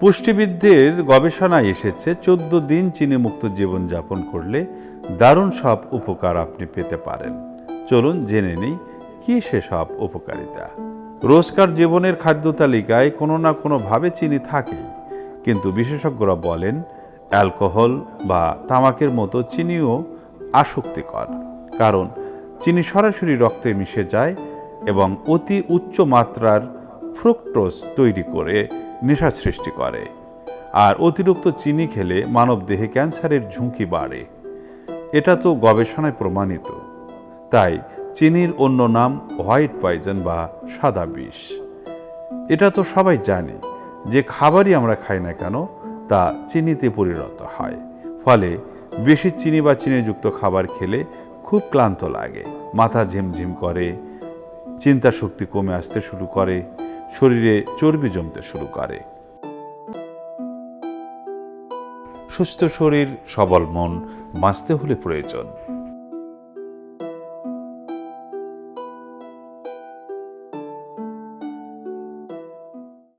পুষ্টিবিদদের গবেষণায় এসেছে, চোদ্দ দিন চিনিমুক্ত জীবনযাপন করলে দারুণ সব উপকার আপনি পেতে পারেন। চলুন জেনে নিই, কি সেসব উপকারিতা? রোজকার জীবনের খাদ্য তালিকায় কোনো না কোনোভাবে চিনি থাকেই, কিন্তু বিশেষজ্ঞরা বলেন, অ্যালকোহল বা তামাকের মতো চিনিও আসক্তিকর, কারণ চিনি সরাসরি রক্তে মিশে যায় এবং অতি উচ্চ মাত্রার ফ্রুক্টোজ তৈরি করে নেশা সৃষ্টি করে। আর অতিরিক্ত চিনি খেলে মানবদেহে ক্যান্সারের ঝুঁকি বাড়ে। এটা তো গবেষণায় প্রমাণিত। তাই চিনির অন্য নাম হোয়াইট পয়জন বা সাদা বিষ। এটা তো সবাই জানে, যে খাবারই আমরা খাই না কেন, তা চিনিতে পরিণত হয়। ফলে বেশি চিনি বা চিনিযুক্ত খাবার খেলে খুব ক্লান্ত লাগে, মাথা ঝিমঝিম করে চিন্তা শক্তি কমে আসতে শুরু করে শরীরে চর্বি জমতে শুরু করে। সুস্থ শরীর সবল মন বাঁচতে হলে প্রয়োজন।